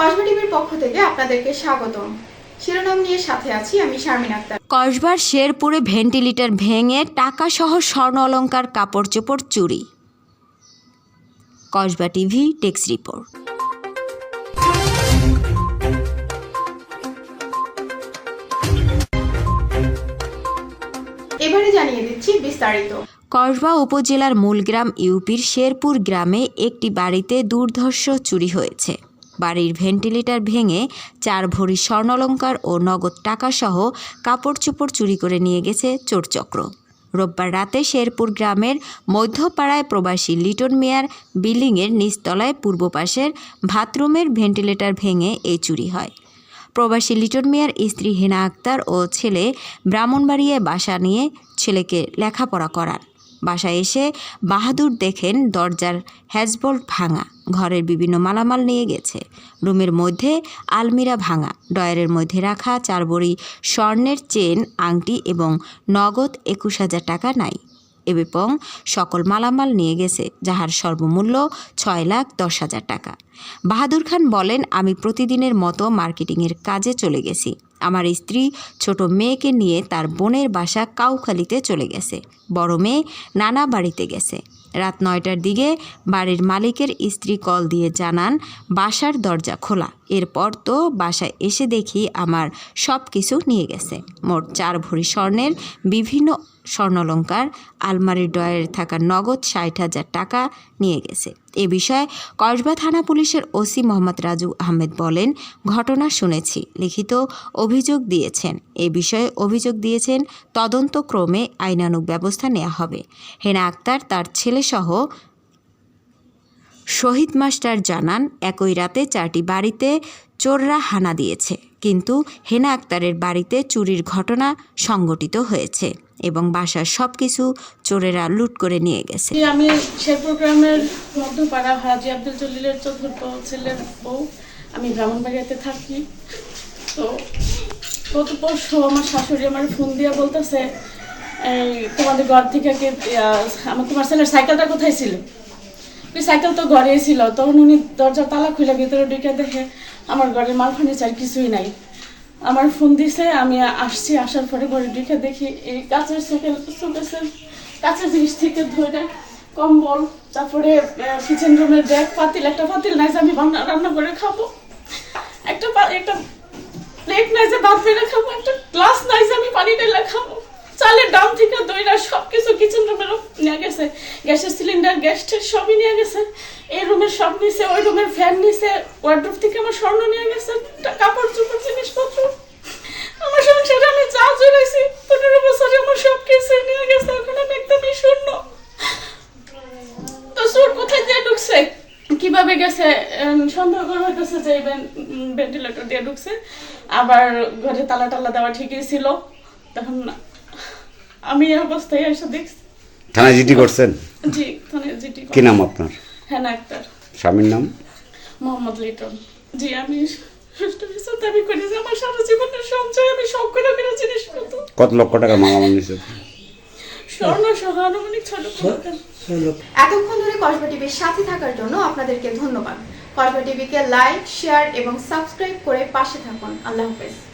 কসবা টিভির পক্ষ থেকে আপনাদেরকে স্বাগতম। শিরোনাম নিয়ে সাথে আছি আমি শারমিন আক্তার। কসবার শেরপুরে ভেন্টিলেটর ভেঙে টাকাসহ স্বর্ণ অলঙ্কার কাপড় চোপড় চুরি। কসবা টিভি টেক্স রিপোর্ট। এবারে জানিয়ে দিচ্ছি বিস্তারিত। কসবা উপজেলার মূলগ্রাম ইউপির শেরপুর গ্রামে একটি বাড়িতে দুর্ধর্ষ চুরি হয়েছে। বাড়ির ভেন্টিলেটর ভেঙে চার ভরি স্বর্ণালঙ্কার ও নগদ টাকাসহ কাপড় চোপড় চুরি করে নিয়ে গেছে চোরচক্র। রোববার রাতে শেরপুর গ্রামের মধ্যপাড়ায় প্রবাসী লিটন মেয়ার বিল্ডিংয়ের নিচতলায় পূর্ব পাশের বাথরুমের ভেন্টিলেটর ভেঙে এই চুরি হয়। প্রবাসী লিটন মিয়ার স্ত্রী হেনা আক্তার ও ছেলে ব্রাহ্মণবাড়িয়ায় বাসা নিয়ে ছেলেকে লেখাপড়া করান। বাসায় এসে বাহাদুর দেখেন দরজার হ্যাজবোল্ট ভাঙা, ঘরের বিভিন্ন মালামাল নিয়ে গেছে। রুমের মধ্যে আলমিরা ভাঙা ডয়ারের মধ্যে রাখা চার বড়ি স্বর্ণের চেন, আংটি এবং নগদ একুশ হাজার টাকা নাই। এবং সকল মালামাল নিয়ে গেছে, যাহার সর্বমূল্য ছয় লাখ দশ হাজার টাকা। বাহাদুর খান বলেন, আমি প্রতিদিনের মতো মার্কেটিংয়ের কাজে চলে গেছি। আমার স্ত্রী ছোট মেয়েকে নিয়ে তার বোনের বাসা কাউখালিতে চলে গেছে। বড় মেয়ে নানা বাড়িতে গেছে। রাত নয়টার দিকে বাড়ির মালিকের স্ত্রী কল দিয়ে জানান, বাসার দরজা খোলা। এরপর তো বাসায় এসে দেখি আমার সব কিছু নিয়ে গেছে। মোট চার ভরি স্বর্ণের, বিভিন্ন স্বর্ণালঙ্কার, আলমারির ডয়ারে থাকা নগদ ষাট হাজার টাকা নিয়ে গেছে। এ বিষয়ে কসবা থানা পুলিশের ওসি মোহাম্মদ রাজু আহমেদ বলেন, ঘটনা শুনেছি। লিখিত অভিযোগ দিয়েছেন। এ বিষয়ে অভিযোগ দিয়েছেন, তদন্তক্রমে আইনানুগ ব্যবস্থা নেওয়া হবে। হেনা আক্তার, তার ছেলেসহ শহীদ মাস্টার জানান, একই রাতে চারটি বাড়িতে চোররা হানা দিয়েছে। কিন্তু হেনা আক্তারের বাড়িতে চুরির ঘটনা সংঘটিত হয়েছে এবং বাসার সব কিছু চোরেরা লুট করে নিয়ে গেছে। আমি শেরপুর গ্রামের মধ্যপাড়া হাজি আব্দুল জলিলের চতুর্থ ছেলের বউ। আমি ব্রাহ্মণবাড়িয়াতে থাকি। তো গত পরশু আমার শাশুড়ি আমার ফোন দিয়ে বলতেছে তোমাদের ঘর থেকে আমার তোমার ছেলের সাইকেলটা কোথায় ছিল? সাইকেল তো ঘরেই ছিল, তখন উনি দরজার তালা খুলে ভিতরে ঢুকে দেখে আমার ঘরের মাল ফার্নিচার কিছুই নাই। আমার ফোন দিছে, আমি আসছি, আসার পরে ঘরে ঢুকে দেখি এই কাঁচের সাইকেল চলেছে কাঁচের জিনিস থেকে ধরে কম্বল, তারপরে কিচেন রুমের ব্যাগ পাতিল, একটা পাতিল নাই যে আমি রান্না করে খাব। একটা একটা প্লেট নাই যে ভাত বেড়ে খাব, একটা গ্লাস নাই যে আমি পানি ঢেলে খাব। চালের নিয়ে গেছে। গ্যাসের সিলিন্ডার সবই নিয়ে গেছে। এই রুমের সব নিছে, ওই রুমের ফ্যান নিছে ওয়ার্ড্রোপ থেকে আমার স্বর্ণ নিয়ে গেছে কাপড় চোপড় জিনিসপত্র। আমার সংসারে আমি যা পনেরো বছরে আমার সব কিছু নিয়ে গেছে, এখন আমি একদমই শূন্য। তো চোর কোথায় দিয়ে ঢুকছে? কীভাবে গেছে? সন্দেহ করা হইতেছে যে ভেন্টিলেটর দিয়ে ঢুকছে। আবার ঘরে তালা টালা দেওয়া ঠিকই ছিল। তখন আমি এই অবস্থায় এসে দেখছি। থানায় জিডি করছেন? জি থানে জিটি কি নাম আপনার? হ্যাঁ একটার স্বামীর নাম? মোহাম্মদ লিটন। জি আমি সুষ্ঠু বিচার দাবি করি যে আমার সারা জীবনের সঞ্চয় আমি সব করে করে জিনিসপত্র কত। লক্ষ টাকা স্বর্ণ সহ আনুমানিক ছ লক্ষ টাকা। এতক্ষণ ধরে কসবা টিভির সাথে থাকার জন্য আপনাদেরকে ধন্যবাদ। কসবা টিভিকে লাইক শেয়ার এবং সাবস্ক্রাইব করে পাশে থাকুন। আল্লাহ হাফেজ।